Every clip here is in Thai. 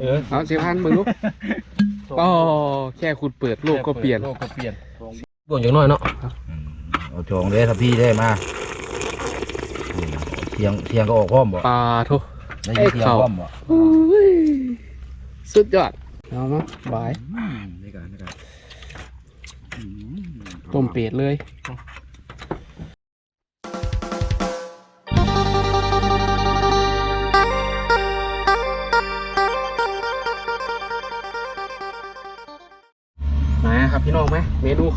เออเอาเสียพันมึงลูกก็แค่คุณเปิดโลกก็เปลี่ยนโลกก็เปลี่ยนบ่นอย่างน้อยเนาะเอาจองเด้ถ้าพี่ได้มาเทียงเทียงก็ออกพร้อมบ่ปลาโทได้ยินเทียงพร้อมบ่โอ้ยสุดยอดเอามาบายนี่กันนี่กันต้มเป็ดเลย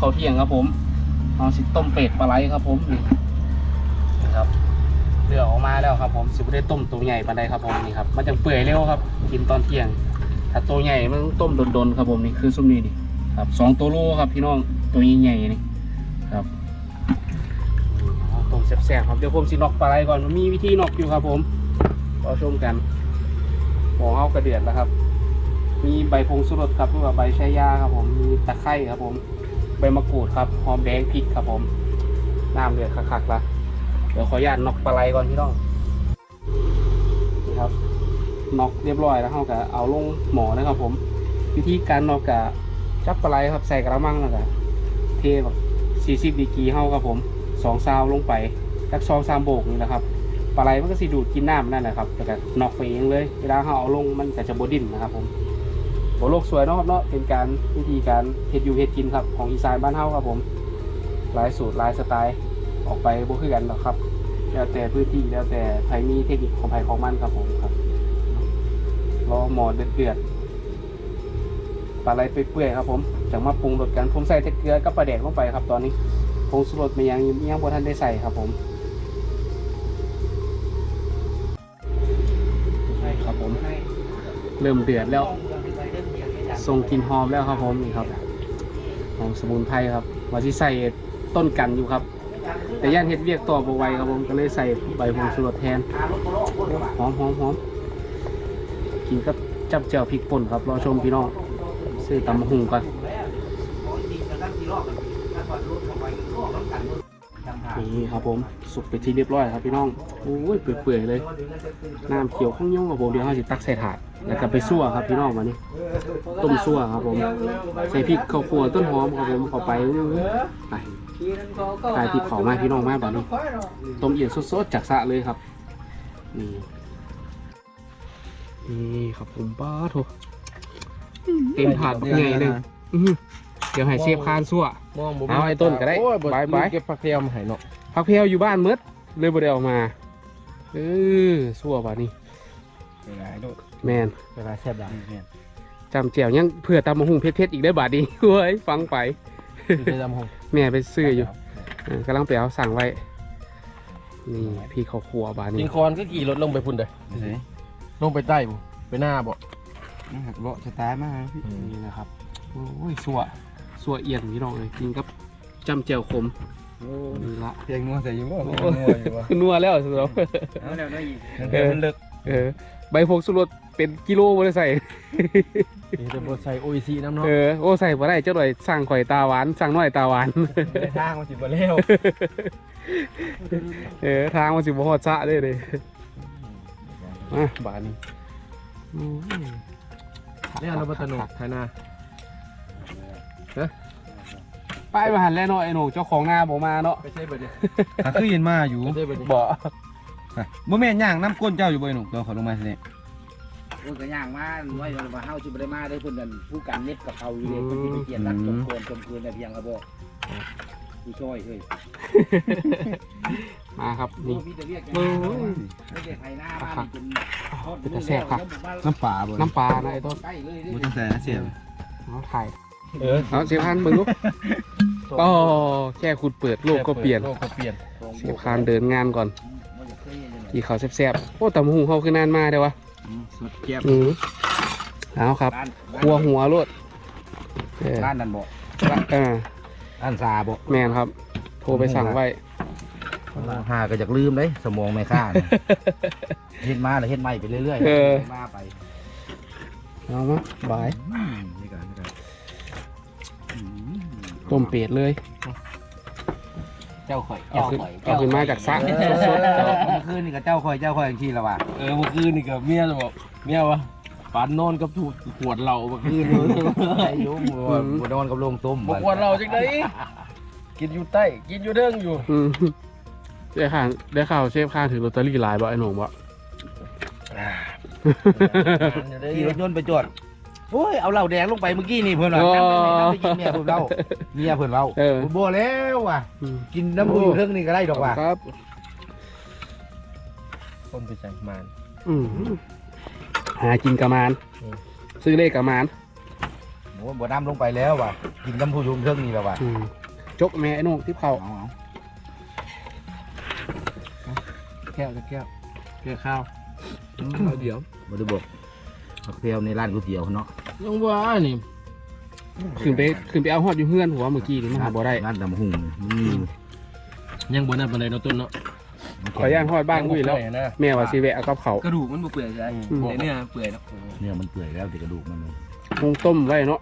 ขาวเที่ยงครับผมเอาสิต้มเป็ดปลาไหลครับผมนี่นะครับเลือกออกมาแล้วครับ ผมสิบได้ต้มตัวใหญ่ปานใดครับผมนี่ครับมันจะเปื่อยเร็วครับ กินตอนเที่ยง ถ้าตัวใหญ่มันต้มโดนๆครับผมนี่คือซุมนี้นี่ครับสองตัวโลครับพี่น้องตัวใหญ่ๆนี่ครับต้มแซ่บๆครับเดี๋ยวผมสินอกปลาไหลก่อนมีวิธีนอกอยู่ครับ ผมรอชมกันหม้อเฮากระเดือดแล้วครับ มีใบพงสุรสครับหรือว่าใบชายาครับผมมีตะไคร้ครับผม ใบมะกรูดครับหอมแดงพริกครับผมน้ำเดือดคักๆละเดี๋ยวขออนุญาตนอกปลาไหลก่อนพี่น้องนี่ครับนอกเรียบร้อยแล้วเขาก็เอาลงหมอนะครับผม วิธีการนอกกะจับปลาไหลครับใส่กระมังแล้วก็เทแบบสี่สิบดีกีเข้าครับผมสองซาวลงไปสักสองสามโบกนี่แหละครับปลาไหลมันก็สิดูดกินน้ำนั่นแหละครับแล้วก็นอกไปเองเลยเวลาเขาเอาลงมันก็จะบดินนะครับผม โหโลกสวยเนาะครับเนาะเป็นการวิธีการเฮ็ดอยู่เฮ็ดกินครับของอีสานบ้านเฮาครับผมหลายสูตรหลายสไตล์ออกไปบ่คือกันหรอกครับ แล้วแต่พื้นที่แล้วแต่ใครมีเทคนิคของใครของมันครับผมครับรอหมอเดือดเดือดปลาไหลเปื่อยๆครับผมจากมาปรุงรสกันผมใส่แต่เกลือกับปลาแดกลงไปครับตอนนี้ผงสุรสมันยังยังบ่ทันได้ใส่ครับผมใช่ครับผมเริ่มเดือดแล้ว ส่งกลิ่นหอมแล้วครับผมนี่ครับหอมสมุนไพรครับว่าที่ใส่ต้นกันอยู่ครับ แต่ย่านเห็ดเวียกต่อบ่ไวครับผมก็เลยใส่ใบผงสุรสแทนหอมหอมหอมกินกับจับเจ่วพริกป่นครับรอชมพี่น้องซื้อตำหุงก่อน นี่ครับผมสุกไปที่เรียบร้อยครับพี่น้องโอ้ยเปื่อยๆเลยน้ำเขียวข้างย่องครับผมเดี๋ยวเราจะตักใส่ถาดแล้วก็ไปซั่วครับพี่น้องมานี่ต้มซั่วครับผม ใส่พริกข้าวคั่วต้นหอมครับผมเข้าไปไปถ่ายพริกเผามาพี่น้องมาแบบนี้ต้มเอียนสดๆจากสะเลยครับนี่นี่ครับผมป้าโถเต็มถาดแบักใหญ่เลย เดี๋ยวให้เชฟคานซั่ว มองบ่เอาไอ้ต้นก็ได้โอ้ยบ่บายบายเก็บผักเทียมให้เนาะพักเพลอยู่บ้านมืดเลยบ่ได้ออกมาเออซั่วป่ะนี่เวลาโดดแมนเวลาแซ่บดังเนี่ยจำเจียวยังเผื่อตำมะฮุงเพชรๆอีกได้อบาทนี้ เว้ยฟังไปมีแต่ดำหงแม่ไปซื้ออยู่เออกำลังไปเอาสั่งไว้ นี่พี่เขาครัวบาทกินี้นคอนก็ขี่รถลงไปพุ่นเด้อไม่ใช่ลงไปใต้บ่ไปหน้าบ่หักเลาะสไตล์มากพี่นี่นะครับโอ้ยซั่ว ซั่วเอียนพี่น้องเลยกินกับจำเจียวขมนี่ละเพียงนัวใส่ยังบ่โอ้เพียงนัวอยู่บ่นัวแล้วสำหรับเอาแล้วได้อีกเออมันเลิกเออใบพงสุรสเป็นกิโลบ่ได้ใส่มีแต่บ่ใส่โออิซีน้ำเนาะเออโอ้ใส่บ่ได้เจ้าหน่อยสั่งข่อยตาหวานสั่งน้อยตาหวานในทางมันสิบ่แล้วเออทางมันสิบ่ฮอดซะเด้เด้มาบาดนี้อืมเนี่ยเราบ่ตะนุกไทยนา ป้ายมาหันแล้วเนาะไอ้หนูเจ้าของหน้าบ่มาเนาะไปใช่บ่ดิถ้าคือเห็นมาอยู่ไปใช่บ่ดิบ่บ่แม่นย่างน้ำก้นเจ้าอยู่บ่ไอ้หนุ่มตัวเขาลงมาสิเนี่ยโอ้ยก็ย่างมาไว้ว่าเฮาสิบ่ได้มาได้เพิ่นนั่นผู้กันเน็ตกับเขาอยู่เลยเพิ่นสิไปเกียนรักจมโคนจมคืนได้เพียงครับบ่ผู้ช่วยเฮ้ยมาครับนี่นี่มีแต่เรียกโอ้ยไม่ได้ไถหน้ามานี่เป็นเป็นตาแซ่บครับน้ำปลาบ่น้ำปลานะไอ้ต้นใกล้เลยบ่ต้องใส่นะเสียบเอาถ่าย เออเอาเสียพันเบิ่งลูกก็แค่คุณเปิดโลกก็เปลี่ยนโลกก็เปลี่ยนเสียพานเดินงานก่อนที่เขาแซ่บๆโอ้ตำหูเขาคือนานมาเด้อวะสดเกียบอือเอาครับบ้านครัวหัวรถเออบ้านนั่นบ่เออบ้านซาบ่แมนครับ โทรไปสั่งไว้หาก็อยากลืมเลยสมองไม่ค่าเนี่ยเฮ็ดมาแล้วเฮ็ดใหม่ไปเรื่อยเออมาไปเอามาบายๆนี่กันนี่กัน ต้มเป็ดเลยเจ้าข่อยเอาขึ้นเอาขึ้นมาจากสระเอสดๆอเมื่อคืนนี่ก็เจ้าข่อยเจ้าข่อยจังซี่ละว่ะเออเมื่อคืนนี่กับเมียจะบอกเมียวะปานนอนกับถูกขวดเหล้าเมื่อคืนไอ้อยุ่งบ่นอนกับโรงต้มบอกขวดเหล้าจังไดกินอยู่ใต้กินอยู่เด้งอยู่อืมได้ข่าวได้ข่าวเชฟข้างถือลอตเตอรี่หลายบ่ไอ้หนุ่มบ่ขี่รถยนต์ไปจอด โอ้ยเอาเหล้าแดงลงไปเมื่อกี้นี่เพิ่นว่าน้ำไปน้ำไปกินเมียเพิ่นเล่าเมียเพิ่นเล่าเออบ่แล้วว่ะอืมกินน้ำมูอยู่เรื่องนี้ก็ได้ดอกว่ะครับคนไปใส่มาน อืมหากินกะมานอืม ซื้อเลขกะมานโอ้บ่น้ำลงไปแล้วว่ะ กินน้ำผู้อยู่เรื่องนี้แล้วว่ะอืมจกแม่ไอ้หนุ่มที่เขาเอาเอาแก้วจะแก้วแก้วข้าว เอาเดี๋ยวบ่ได้บอกผักเปรี้ยวในร้านก๋วยเตี๋ยวเนาะ ยังว่านี่ขึ้นไปขึ้นไปเอาฮอดอยู่เฮือนหัวเมื่อกี้นี่มันหาบ่ได้ร้านตำหุ่งนี่ยังบ่นั่นปานใดเนาะต้นเนาะขอย่างฮอดบ้านกูอีกแล้วยังบ่เปื่อยนะแม่ว่าสิแวะเอากับเขาวกระดูกมันบ่เปื่อยใช่อืมแต่เนื้อเปื่อยเนาะเนี่ยมันเปื่อยแล้วแต่กระดูกมันเลยคงต้มไว้เนาะ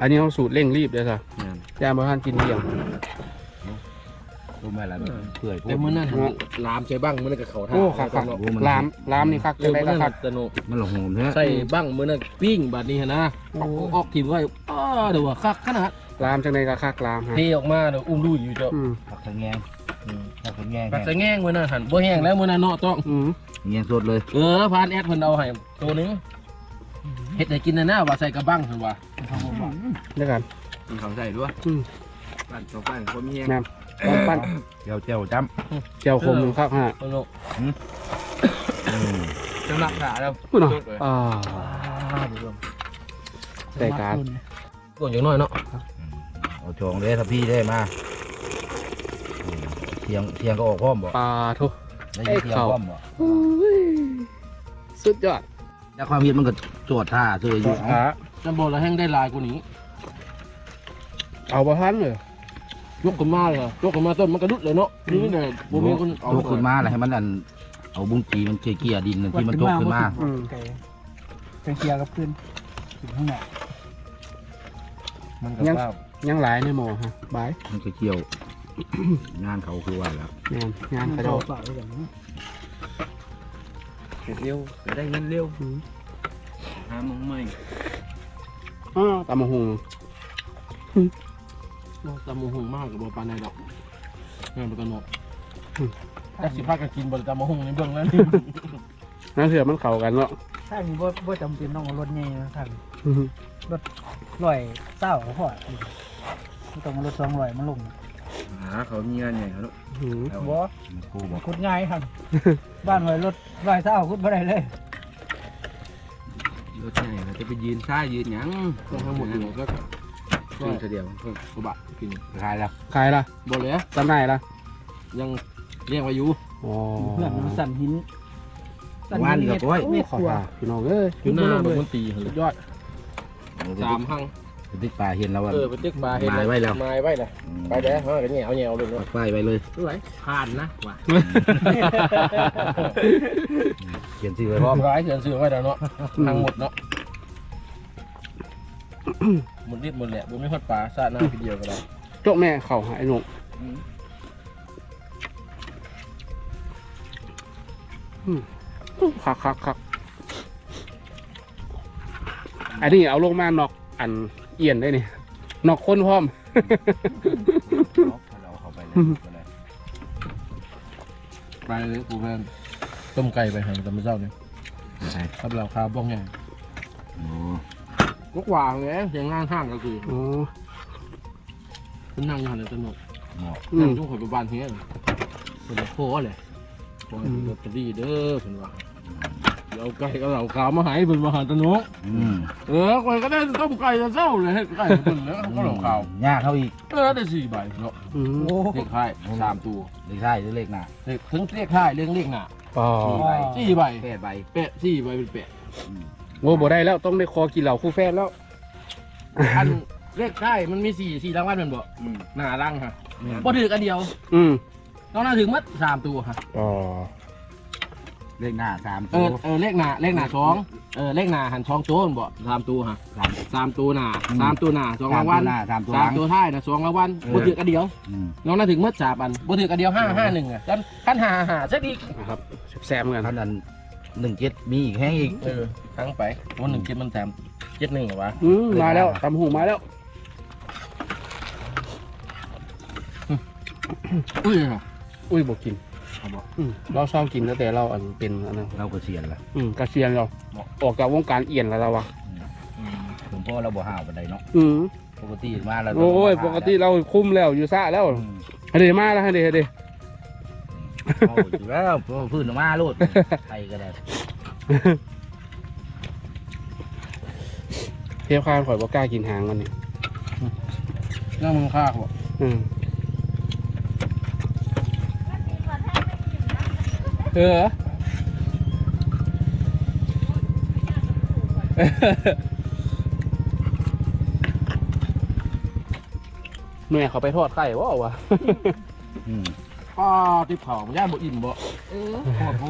อันนี้เขาสูตรเร่งรีบเด้อจ้ะแม่นย่ามบ่ทันกินเที่ยง รู้ไหมล่ะมันเปื่อยโพแต่ดมื้อนั้นหันลามใส่บ้างมื้อนั้นก็เข้าท่าโอ้คักคักเนาะลามลามนี่คักเอจัองได๋มื้อก็นั้นคักตะโนมันละหอมแท้ใส่บ้างมื้อนั้นปิ้งบัดนี้หั่นนะโอ้ออกทีมไว้อ้าเดี๋ยวว่าคักขนาดลามจังได๋ก็คักลามฮะเทออกมาเดี๋ยวอุ้มดูอยู่เจ้าอืมผักสะแงงผักสะแงงปักใส่แง่งมื้อนั้นหั่นบ่แห้งแล้วมื้อนั้นเนาะต้องอืมแงงสดเลยเออพานแอดเพิ่นเอาให้ตัวหนึงเฮ็ดให้กินน่ะนะว่าใส่กระบังเพิ่นว่าเดี๋ยวกันเขาใส่ด้วยอืมปั้นตัวปั้นคนมีแฮงแม่น ปั้นปั้นเจียวเจียวจ้เจียวคมคักฮะเพิ่นเนาะำสำหรับขาแล้วพูดเนาะอ่าแต่การก่อนอย่างน้อยเนาะเอาจองเลยถ้าพี่ได้มาเทียงเทียงก็ออกพร้อมบ่ปลาทุได้ยินเทียงพร้อมบ่สุดยอดแล้วความเห็นมันก็จวดท่าเจออยู่ ขาจะบอกแล้วแห้งได้หลายกว่านี้เอาบ่ทันเลย ยกขึ้นมาเลยยกขึ้นมาต้นมันกระดุดเลยเนาะนี่เลยบ่มีคนเอายกขึ้นมาแล้วให้มันอันเอาบุ้งกีมันเกลี่ยๆดินนั่นที่มันจกขึ้นมาอืมเป็นเกียร์กับขึ้นถึงข้างหน้ามันก็ยังเปล่ายังหลายในหมอฮะบายมันก็เกี่ยว งานเขาคือว่าแล้วงานงานกระโดดเปล่าไว้อย่างนี้เฮ็ดเร็วก็ได้เงินเร็วอืมหาหมองใหม่อ้าวตำมะฮุง ตำมหุงมากกับบ่ปานใดดอกเงินบ่ตะโนกแต่สิพากันกินบ่ได้ตำมหุงในเบื้องนั้นนั่นเถื่อมันเข้ากันเนาะถ้ามีบ่บ่จำเป็นต้องเอารถใหญ่นะท่านอืมร้อยเศร้าก็พอไม่ต้องเอารถสองร้อยมาลงหาเขามีงานใหญ่เขาเนาะอืมบ่มันกูบอกคุดง่ายท่านบ้านหอยรถร้อยเศร้าคุดบ่ได้เลยรถใหญ่เขาจะไปยืนซ้ายยืนหยังก็ทั้งหมดอยู่ก็ยืนเท่าเดียวกระบะ กินขายแล้วขายละบ่เหลือจำได้ละยังเลี้ยงไว้อยู่ อ๋อเพื่อนมันสั่นหินสั่นว่านหินกับเม็ดโอ้ยเม็ดขอตัวตาพี่น้องเอ้ยอยู่หน้าเลบ่ยมันตีหั่นเลสุยดยอดสามหั่งติ๊กปลาเห็นแล้วว่า เออไปตึกปลาเห็นหมายไว้แล้ว หมายไว้เลยไปเด้อเฮาก็แหวแหวเลยเนาะปักป้ายไว้เลยสวยผ่านนะว่ะเขียนชื่อไว้พร้อมร้ายเกินซื้อไว้แล้วเนาะทั้งหมดเนาะหมดนิดหมดแหละบ่มีฮอดปลาซาหน้าทีเดียวก็ได้ โจกแม่เข่าหายหนุ่มคักคักคักอันนี้เอาลงมานอกอันเอียนได้นี่นอกคนพร้อมเราเข้าไปเลยไปเลยกูแม่นต้มไก่ไปให้ตอนมื้อเช้านี่ใช่ครับเราข้าวบ้องใหญ่โอ้ลูกหวางไงเสียงงานห้างก็คือ อ๋อคุณนั่งอยู่หันสนุกเหมาะอืนั่งมทุกคนไปบ้านเฮียเป็นโค้เลยโอ้ยลอตเตอรี่เด้อเพิ่นว่าเดี๋ยวไก่ก็เราขาวมาใหายเพิ่นมาหันตะนุกอืมเออคนก็ได้ต้มไก่จะเศร้าเลยเฮ็ดไก่เพิ่นแล้วก็เราขาวยากเขาอีกเออได้สี่ใบเนาะอืมโอ้เลขท้ายสามตัวเลขท้ายหรือเลขหน้าเลขถึงเลขท้ายเรื่องเลขหน้าอ๋อสี่ใบแปดใบแปะสี่ใบเป็นแปะโอ้บ่ได้แล้วต้องได้คอกินเหล่าคู่แฟนแล้ว อัน เลขท้ายมันมีสี่สี่รางวัลแมันบ่อืม หน้ารังฮะบ่ถือกันเดียวอืมต้องน่าถึงมัดสามตัวฮะอ๋อเลขหน้าสามเอตัวอเออเลขหน้าเลขหน้าสองเออเลขหน้าหันสองตัวมันบ่สามตัวฮะสาม สามตัวหน้าอืม สามตัวหน้าสองรางวัลหน้าสามตัวหสามลังตัวท้ายนะสองรางวัลเออบ่ถือกันเดียว อืมน้องน่าถึงมัดสามอันบ่ถือกันเดียวห้าห้าหนึ่งอะกันขั้นห้าห้าซะดีนะครับแซ่บๆเหมือนกันท่านนั้นหนึ่งเจ็ดมีอีกแห้งอีก เออทั้งไปวันหนึ่งเจ็ดมันแถมเจ็ดหนึ่งเหรอวะอืมมาแล้วตำหูมาแล้ว อุ้ยอุ้ยบอกกินเอาบอกอืมเราชอบกินตั้งแต่เราอันเป็นอันนั้นเราก็เสียนละอืมกระเซียนเราออกจากวงการเอียนแล้วเราวะผมพ่อเราบ่ห้าวบันไดเนาะอืมปกติมาเราโอ้ยปกติเราคุ้มแล้วอยู่ซ่าแล้วอืมเฮเดมาแล้วเฮเดเฮเดเอาอยู่แล้วเพราะว่าพื้นมาโลดไทยก็ได้เทียบข้าวข่อยบ่กล้ากินหางมันนี่น่ามึงฆ่าเขาบอกอืม ออ แม่เขาไปทอดไข่ว่าวะ อืม ป้าที่เผามันย่านบ่อิ่มบ่เออโคตรโห